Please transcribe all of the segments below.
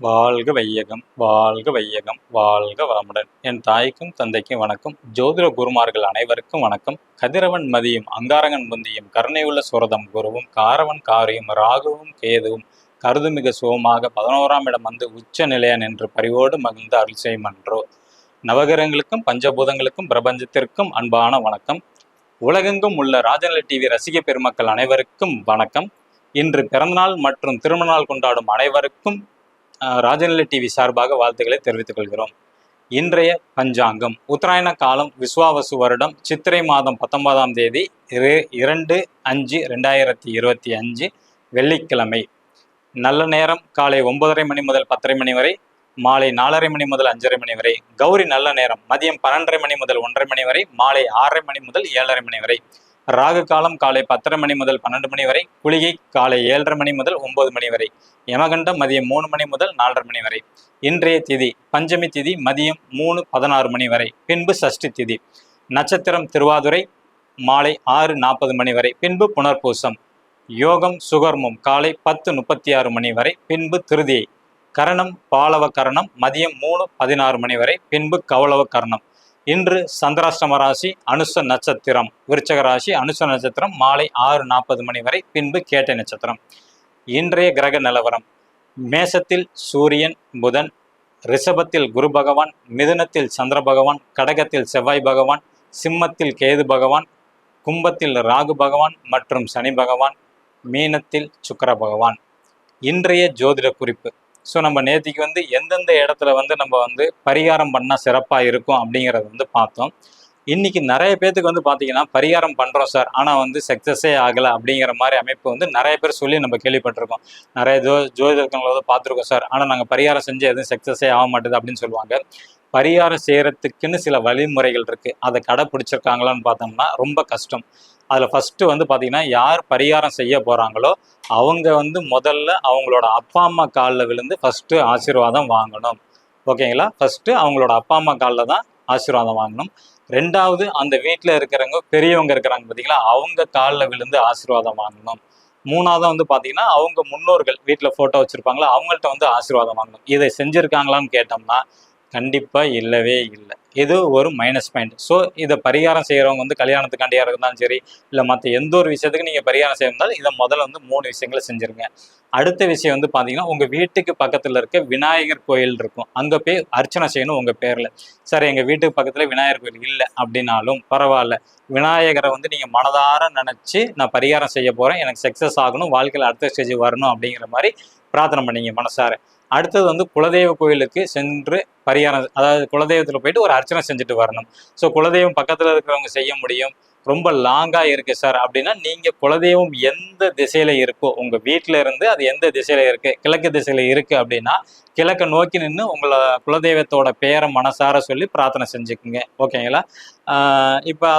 வாழ்க வையகம் வாழ்க வையகம் வாழ்க வளமுடன். என் தாய்க்கும் தந்தைக்கும் வணக்கம். ஜோதிட குருமார்கள் அனைவருக்கும் வணக்கம். கதிரவன் மதியும் அங்காரகன் முந்தியும் கருணையுள்ள சுரதம் குருவும் காரவன் காரியும் ராகுவும் கேதுவும் கருதுமிக சுகமாக பதினோராம் இடம் வந்து உச்ச நிலையன் என்று பரிவோடு மகிழ்ந்த அருள் செய்மன்றோ நவகிரகங்களுக்கும் பஞ்சபூதங்களுக்கும் பிரபஞ்சத்திற்கும் அன்பான வணக்கம். உலகெங்கும் உள்ள ராஜநிலை டிவி ரசிக பெருமக்கள் அனைவருக்கும் வணக்கம். இன்று பிறந்தநாள் மற்றும் திருமணநாள் கொண்டாடும் அனைவருக்கும் ராஜநிலை டிவி சார்பாக வாழ்த்துக்களை தெரிவித்துக் கொள்கிறோம். இன்றைய பஞ்சாங்கம். உத்தராயண காலம் விஸ்வாவசு வருடம் சித்திரை மாதம் பத்தொன்பதாம் தேதி இரு- இரண்டு அஞ்சு ரெண்டாயிரத்தி இருபத்தி அஞ்சு வெள்ளிக்கிழமை. நல்ல நேரம் காலை ஒன்பதரை மணி முதல் பத்தரை மணி வரை மாலை நாலரை மணி முதல் அஞ்சரை மணி வரை கௌரி நல்ல நேரம் மதியம் பன்னெண்டரை மணி முதல் ஒன்றரை மணி வரை மாலை ஆறரை மணி முதல் ஏழரை மணி வரை. ராகு காலம் காலை பத்தரை மணி முதல் பன்னெண்டு மணி வரை குளிகை காலை ஏழரை மணி முதல் ஒன்பது மணி வரை யமகண்டம் மதியம் மூணு மணி முதல் நாலரை மணி வரை இன்றைய திதி பஞ்சமி திதி மதியம் மூணு பதினாறு மணி வரை பின்பு சஷ்டி திதி. நட்சத்திரம் திருவாதுரை மாலை ஆறு நாற்பது மணி வரை பின்பு புனர்பூசம். யோகம் சுகர்மம் காலை பத்து முப்பத்தி ஆறு மணி வரை பின்பு திருதியை. கரணம் பாலவ கரணம் மதியம் மூணு பதினாறு மணி வரை பின்பு கௌளவ கரணம். இன்று சந்திராஷ்டம ராசி அனுச நட்சத்திரம். விருச்சக ராசி அனுச நட்சத்திரம். மாலை ஆறு நாற்பது மணி வரை பின்பு கேட்டை நட்சத்திரம். இன்றைய கிரக நிலவரம். மேசத்தில் சூரியன் புதன் ரிஷபத்தில் குரு பகவான் மிதுனத்தில் சந்திர பகவான் கடகத்தில் செவ்வாய் பகவான் சிம்மத்தில் கேது பகவான் கும்பத்தில் ராகு பகவான் மற்றும் சனி பகவான் மீனத்தில் சுக்கர பகவான். இன்றைய ஜோதிட குறிப்பு. ஸோ நம்ம நேத்திக்கு வந்து எந்தெந்த இடத்துல வந்து நம்ம வந்து பரிகாரம் பண்ணால் சிறப்பாக இருக்கும் அப்படிங்கிறத வந்து பார்த்தோம். இன்னைக்கு நிறைய பேத்துக்கு வந்து பார்த்தீங்கன்னா பரிகாரம் பண்ணுறோம் சார். ஆனால் வந்து சக்ஸஸே ஆகலை அப்படிங்கிற மாதிரி அமைப்பு வந்து நிறைய பேர் சொல்லி நம்ம கேள்விப்பட்டிருக்கோம். நிறைய ஜோ ஜோதிடங்களை வந்து பார்த்துருக்கோம் சார். ஆனால் நாங்கள் பரிகாரம் செஞ்சு எதுவும் சக்ஸஸே ஆக மாட்டேது அப்படின்னு சொல்லுவாங்க. பரிகாரம் செய்கிறதுக்குன்னு சில வழிமுறைகள் இருக்குது அதை கடைப்பிடிச்சிருக்காங்களான்னு பார்த்தோம்னா ரொம்ப கஷ்டம். அதில் ஃபஸ்ட்டு வந்து பார்த்திங்கன்னா யார் பரிகாரம் செய்ய போகிறாங்களோ அவங்க வந்து முதல்ல அவங்களோட அப்பா அம்மா காலில் விழுந்து ஃபஸ்ட்டு ஆசீர்வாதம் வாங்கணும். ஓகேங்களா? ஃபஸ்ட்டு அவங்களோட அப்பா அம்மா காலில் தான் ஆசீர்வாதம் வாங்கணும். ரெண்டாவது அந்த வீட்டில் இருக்கிறவங்க பெரியவங்க இருக்கிறாங்க பார்த்தீங்களா அவங்க காலில் விழுந்து ஆசீர்வாதம் வாங்கணும். மூணாவது வந்து பார்த்தீங்கன்னா அவங்க முன்னோர்கள் வீட்டில் ஃபோட்டோ வச்சுருப்பாங்களா அவங்கள்ட்ட வந்து ஆசீர்வாதம் வாங்கணும். இதை செஞ்சுருக்காங்களான்னு கேட்டோம்னா கண்டிப்பாக இல்லவே இல்லை. இது ஒரு மைனஸ் பாயிண்ட் ஸோ இதை பரிகாரம் செய்கிறவங்க வந்து கல்யாணத்துக்காண்டியாக இருந்தாலும் சரி இல்லை மற்ற எந்த ஒரு விஷயத்துக்கு நீங்கள் பரிகாரம் செய்யிருந்தாலும் இதை முதல்ல வந்து மூணு விஷயங்களை செஞ்சுருங்க. அடுத்த விஷயம் வந்து பார்த்தீங்கன்னா உங்கள் வீட்டுக்கு பக்கத்தில் இருக்க விநாயகர் கோயில் இருக்கும். அங்கே போய் அர்ச்சனை செய்யணும் உங்கள் பேரில். சார் எங்கள் வீட்டுக்கு பக்கத்தில் விநாயகர் கோயில் இல்லை அப்படின்னாலும் பரவாயில்ல. விநாயகரை வந்து நீங்கள் மனதார நினச்சி நான் பரிகாரம் செய்ய போகிறேன் எனக்கு சக்ஸஸ் ஆகணும் வாழ்க்கையில் அடுத்த ஸ்டேஜ் வரணும் அப்படிங்கிற மாதிரி பிரார்த்தனை பண்ணீங்க மனசார. அடுத்தது வந்து குலதெய்வ கோயிலுக்கு சென்று பரிகாரம் அதாவது குலதெய்வத்தில் போயிட்டு ஒரு அர்ச்சனை செஞ்சுட்டு வரணும். ஸோ குலதெய்வம் பக்கத்தில் இருக்கிறவங்க செய்ய முடியும். ரொம்ப லாங்காக இருக்கு சார் அப்படின்னா நீங்கள் குலதெய்வம் எந்த திசையில் இருக்கோ உங்கள் வீட்டில் இருந்து அது எந்த திசையில் இருக்கு கிழக்கு திசையில் இருக்கு அப்படின்னா கிழக்க நோக்கி நின்று உங்களை குலதெய்வத்தோட பேரை மனசார சொல்லி பிரார்த்தனை செஞ்சுக்குங்க. ஓகேங்களா இப்போ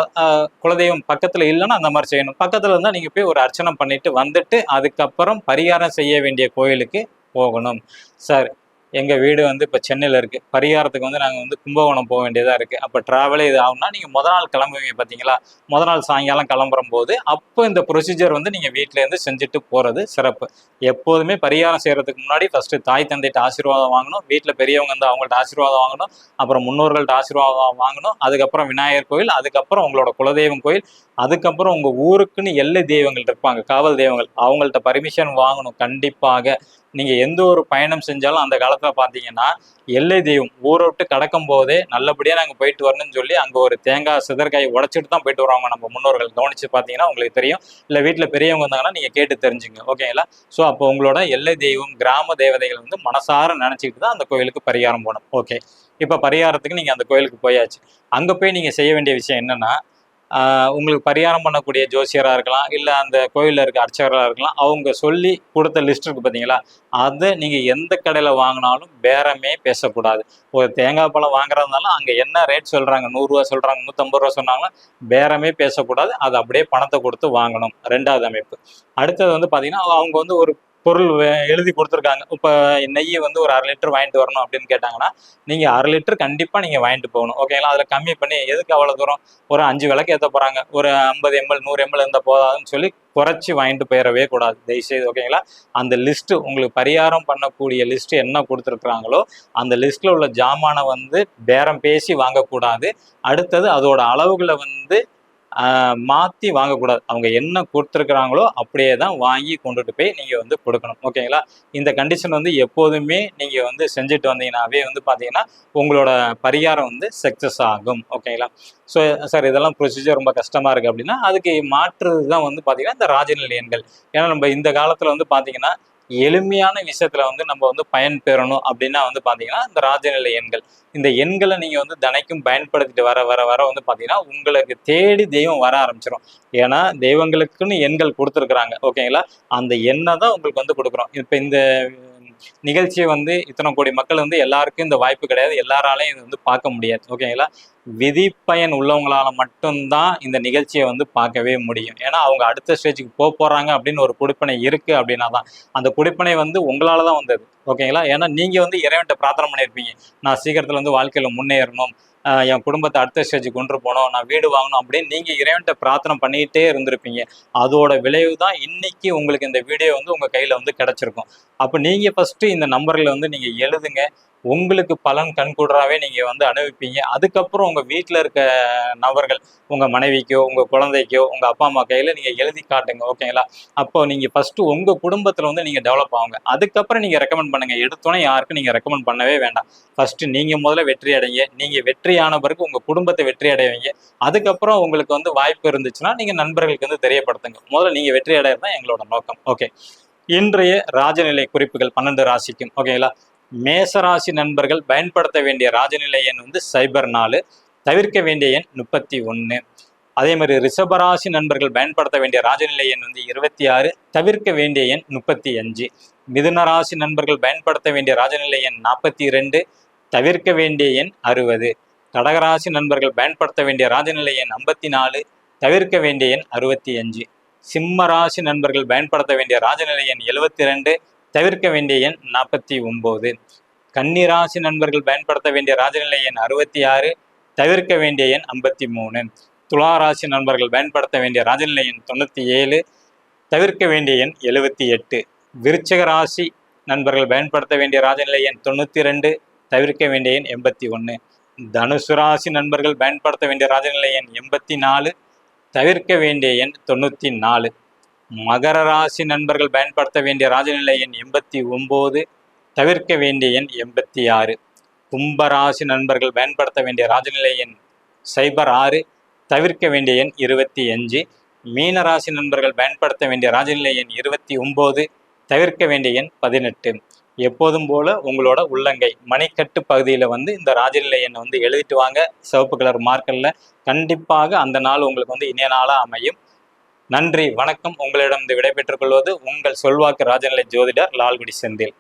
குலதெய்வம் பக்கத்தில் இல்லைன்னா அந்த மாதிரி செய்யணும். பக்கத்தில் இருந்தால் நீங்கள் போய் ஒரு அர்ச்சனை பண்ணிட்டு வந்துட்டு அதுக்கப்புறம் பரிகாரம் செய்ய வேண்டிய கோயிலுக்கு போகணும். சார் எங்கள் வீடு வந்து இப்போ சென்னையில் இருக்குது பரிகாரத்துக்கு வந்து நாங்கள் வந்து கும்பகோணம் போக வேண்டியதாக இருக்குது அப்போ ட்ராவலே இது ஆகும்னா நீங்கள் முத நாள் கிளம்புவீங்க பார்த்தீங்களா முத நாள் சாயங்காலம் கிளம்புறம் போது அப்போ இந்த ப்ரொசீஜர் வந்து நீங்கள் வீட்டிலேருந்து செஞ்சுட்டு போகிறது சிறப்பு. எப்போதுமே பரிகாரம் செய்கிறதுக்கு முன்னாடி ஃபஸ்ட்டு தாய் தந்தைகிட்ட ஆசீர்வாதம் வாங்கணும். வீட்டில் பெரியவங்க வந்து அவங்கள்ட்ட ஆசீர்வாதம் வாங்கணும். அப்புறம் முன்னோர்கள்ட்ட ஆசீர்வாதம் வாங்கணும். அதுக்கப்புறம் விநாயகர் கோயில் அதுக்கப்புறம் உங்களோட குலதெய்வம் கோயில் அதுக்கப்புறம் உங்கள் ஊருக்குன்னு எல்லை தெய்வங்கள் இருப்பாங்க காவல் தெய்வங்கள். அவங்கள்ட்ட பர்மிஷன் வாங்கணும். கண்டிப்பாக. நீங்கள் எந்த ஒரு பயணம் செஞ்சாலும் அந்த காலத்தில் பார்த்தீங்கன்னா எல்லை தெய்வம் ஊரை விட்டு கடக்கும் போதே நல்லபடியாக நாங்கள் போயிட்டு வரணும்னு சொல்லி அங்கே ஒரு தேங்காய் சிதற்காய் உடச்சிட்டு தான் போயிட்டு வருவாங்க நம்ம முன்னோர்கள். கவனிச்சு பார்த்தீங்கன்னா உங்களுக்கு தெரியும். இல்லை வீட்டில் பெரியவங்க வந்தாங்கன்னா நீங்கள் கேட்டு தெரிஞ்சுங்க. ஓகேங்களா ஸோ அப்போ உங்களோட எல்லை தெய்வம் கிராம தேவதைகள் வந்து மனசார நினச்சிக்கிட்டு தான் அந்த கோயிலுக்கு பரிகாரம் போகணும். ஓகே இப்போ பரிகாரத்துக்கு நீங்கள் அந்த கோயிலுக்கு போயாச்சு. அங்கே போய் நீங்கள் செய்ய வேண்டிய விஷயம் என்னன்னா உங்களுக்கு பரிகாரம் பண்ணக்கூடிய ஜோசியராக இருக்கலாம் இல்லை அந்த கோயிலில் இருக்க அர்ச்சகராக இருக்கலாம் அவங்க சொல்லி கொடுத்த லிஸ்ட் இருக்குது பார்த்தீங்களா அதை நீங்கள் எந்த கடையில் வாங்கினாலும் பேரமே பேசக்கூடாது. ஒரு தேங்காய் பழம் வாங்குறதுனால அங்கே என்ன ரேட் சொல்கிறாங்க நூறுரூவா சொல்கிறாங்க நூற்றம்பது ரூபா சொன்னாங்கன்னா பேரமே பேசக்கூடாது. அது அப்படியே பணத்தை கொடுத்து வாங்கணும். ரெண்டாவது அமைப்பு. அடுத்தது வந்து பார்த்தீங்கன்னா அவங்க வந்து ஒரு பொருள் வே- எழுதி கொடுத்துருக்காங்க. இப்போ நெய் வந்து ஒரு அரை லிட்டர் வாங்கிட்டு வரணும் அப்படின்னு கேட்டாங்கன்னா நீங்கள் அரை லிட்டர் கண்டிப்பாக நீங்கள் வாங்கிட்டு போகணும். ஓகேங்களா அதில் கம்மி பண்ணி எதுக்கு அவ்வளோ தூரம்? ஒரு அஞ்சு விளக்கு ஏற்ற போகிறாங்க ஒரு ஐம்பது எம்எல் நூறு எம்எல் இருந்தால் போதாதுன்னு சொல்லி குறைச்சி வாங்கிட்டு போயிடவே கூடாது. தயவுசெய்து ஓகேங்களா அந்த லிஸ்ட்டு உங்களுக்கு பரிகாரம் பண்ணக்கூடிய லிஸ்ட் என்ன கொடுத்துருக்குறாங்களோ அந்த லிஸ்ட்டில் உள்ள ஜாமானை வந்து பேரம் பேசி வாங்கக்கூடாது. அடுத்தது அதோட அளவுகளை வந்து மாற்றி வாங்கக்கூடாது. அவங்க என்ன கொடுத்துருக்குறாங்களோ அப்படியே தான் வாங்கி கொண்டுட்டு போய் நீங்கள் வந்து கொடுக்கணும். ஓகேங்களா? இந்த கண்டிஷன் வந்து எப்போதுமே நீங்கள் வந்து செஞ்சுட்டு வந்தீங்கன்னாவே வந்து பார்த்தீங்கன்னா உங்களோட பரிகாரம் வந்து சக்ஸஸ் ஆகும். ஓகேங்களா? ஸோ சார் இதெல்லாம் ப்ரொசீஜர் ரொம்ப கஷ்டமாக இருக்குது அப்படின்னா அதுக்கு மாற்று தான் வந்து பார்த்தீங்கன்னா இந்த ராஜநிலையங்கள் ஏன்னா நம்ம இந்த காலத்தில் வந்து பார்த்தீங்கன்னா எளிமையான விஷயத்துல வந்து நம்ம வந்து பயன் பெறணும் அப்படின்னா வந்து பார்த்தீங்கன்னா இந்த ராஜநிலை எண்கள். இந்த எண்களை நீங்கள் வந்து தினைக்கும் பயன்படுத்திட்டு வர வர வர வந்து பார்த்தீங்கன்னா உங்களுக்கு தேடி தெய்வம் வர ஆரம்பிச்சிடும் ஏன்னா தெய்வங்களுக்குன்னு எண்கள் கொடுத்துருக்குறாங்க. ஓகேங்களா? அந்த எண்ணை தான் உங்களுக்கு வந்து கொடுக்குறோம். இப்போ இந்த நிகழ்ச்சியை வந்து இத்தனை கோடி மக்கள் வந்து எல்லாருக்கும் இந்த வாய்ப்பு கிடையாது. எல்லாராலையும் இது வந்து பார்க்க முடியாது. ஓகேங்களா? விதிப்பயன் உள்ளவங்களால மட்டும்தான் இந்த நிகழ்ச்சியை வந்து பார்க்கவே முடியும். ஏன்னா அவங்க அடுத்த ஸ்டேஜுக்கு போக போறாங்க அப்படின்னு ஒரு குடிப்பனை இருக்கு அப்படின்னா தான் அந்த குடிப்பனை வந்து உங்களால தான் வந்தது. ஓகேங்களா? ஏன்னா நீங்க வந்து இறைவன்ட்ட பிரார்த்தனை பண்ணியிருப்பீங்க நான் சீக்கிரத்துல வந்து வாழ்க்கையில முன்னேறணும். என் குடும்பத்தை அடுத்த ஸ்டேஜுக்கு கொண்டு போகணும். நான் வீடு வாங்கணும் அப்படின்னு நீங்க இறைவன்ட்ட பிரார்த்தனை பண்ணிக்கிட்டே இருந்திருப்பீங்க. அதோட விளைவு தான் இன்னைக்கு உங்களுக்கு இந்த வீடியோ வந்து உங்க கையில வந்து கிடைச்சிருக்கும். அப்போ நீங்க ஃபர்ஸ்ட் இந்த நம்பர்ல வந்து நீங்க எழுதுங்க. உங்களுக்கு பலன் கண்கூடராகவே நீங்கள் வந்து அனுபவிப்பீங்க. அதுக்கப்புறம் உங்கள் வீட்டில் இருக்க நபர்கள் உங்கள் மனைவிக்கோ உங்கள் குழந்தைக்கோ உங்கள் அப்பா அம்மா கையில் நீங்கள் எழுதி காட்டுங்க ஓகேங்களா? அப்போ நீங்கள் ஃபஸ்ட்டு உங்கள் குடும்பத்தில் வந்து நீங்கள் டெவலப் ஆகுங்க. அதுக்கப்புறம் நீங்கள் ரெக்கமெண்ட் பண்ணுங்கள் எடுத்தோன்னே யாருக்கும் நீங்கள் ரெக்கமெண்ட் பண்ணவே வேண்டாம். ஃபஸ்ட்டு நீங்கள் முதல்ல வெற்றி அடைங்க. நீங்கள் வெற்றி ஆன பிறகு உங்கள் குடும்பத்தை வெற்றி அடைவீங்க. அதுக்கப்புறம் உங்களுக்கு வந்து வாய்ப்பு இருந்துச்சுன்னா நீங்கள் நண்பர்களுக்கு வந்து தெரியப்படுத்துங்க. முதல்ல நீங்கள் வெற்றி அடையிறது தான் எங்களோட நோக்கம். ஓகே. இன்றைய ராஜநிலை குறிப்புகள் பன்னெண்டு ராசிக்கும். ஓகேங்களா? மேசராசி நண்பர்கள் பயன்படுத்த வேண்டிய ராஜநிலை எண் வந்து சைபர் நாலு தவிர்க்க வேண்டிய எண் முப்பத்தி ஒன்று அதே மாதிரி ரிஷபராசி நண்பர்கள் பயன்படுத்த வேண்டிய ராஜநிலை எண் வந்து இருபத்தி ஆறு தவிர்க்க வேண்டிய எண் முப்பத்தி அஞ்சு. மிதுன ராசி நண்பர்கள் பயன்படுத்த வேண்டிய ராஜநிலை எண் நாற்பத்தி ரெண்டு தவிர்க்க வேண்டிய எண் அறுபது. கடகராசி நண்பர்கள் பயன்படுத்த வேண்டிய ராஜநிலை எண் ஐம்பத்தி நாலு தவிர்க்க வேண்டிய எண் அறுபத்தி அஞ்சு. சிம்ம ராசி நண்பர்கள் பயன்படுத்த வேண்டிய ராஜநிலை எண் எழுபத்தி ரெண்டு தவிர்க்க வேண்டிய எண் நாற்பத்தி ஒம்பது. கன்னிராசி நண்பர்கள் பயன்படுத்த வேண்டிய ராஜநிலை எண் அறுபத்தி ஆறு தவிர்க்க வேண்டிய எண் ஐம்பத்தி மூணு. துலா ராசி நண்பர்கள் பயன்படுத்த வேண்டிய ராஜநிலை எண் தொண்ணூற்றி ஏழு தவிர்க்க வேண்டிய எண் எழுபத்தி எட்டு. விருச்சக ராசி நண்பர்கள் பயன்படுத்த வேண்டிய ராஜநிலை எண் தொண்ணூற்றி ரெண்டு தவிர்க்க வேண்டிய எண் எண்பத்தி ஒன்று தனுசு ராசி நண்பர்கள் பயன்படுத்த வேண்டிய ராஜநிலை எண் எண்பத்தி நாலு தவிர்க்க வேண்டிய எண் தொண்ணூற்றி நாலு. மகர ராசி நண்பர்கள் பயன்படுத்த வேண்டிய ராஜநிலை எண் எண்பத்தி ஒம்பது தவிர்க்க வேண்டிய எண் எண்பத்தி ஆறு. கும்ப ராசி நண்பர்கள் பயன்படுத்த வேண்டிய ராஜநிலை எண் சைபர் ஆறு தவிர்க்க வேண்டிய எண் இருபத்தி அஞ்சு. மீன ராசி நண்பர்கள் பயன்படுத்த வேண்டிய ராஜநிலை எண் இருபத்தி ஒம்பது தவிர்க்க வேண்டிய எண் பதினெட்டு. எப்போதும் போல உங்களோட உள்ளங்கை மணிக்கட்டு பகுதியில் வந்து இந்த ராஜநிலை எண்ணை வந்து எழுதிட்டு வாங்க. சிவப்பு கலர் மார்க்கரில் கண்டிப்பாக அந்த நாள் உங்களுக்கு வந்து இணைய நாளாக அமையும். நன்றி வணக்கம். உங்களிடம் விடைபெற்றுக் கொள்வது உங்கள் சொல்வாக்கு ராஜநிலை ஜோதிடர் லால்குடி செந்தில்.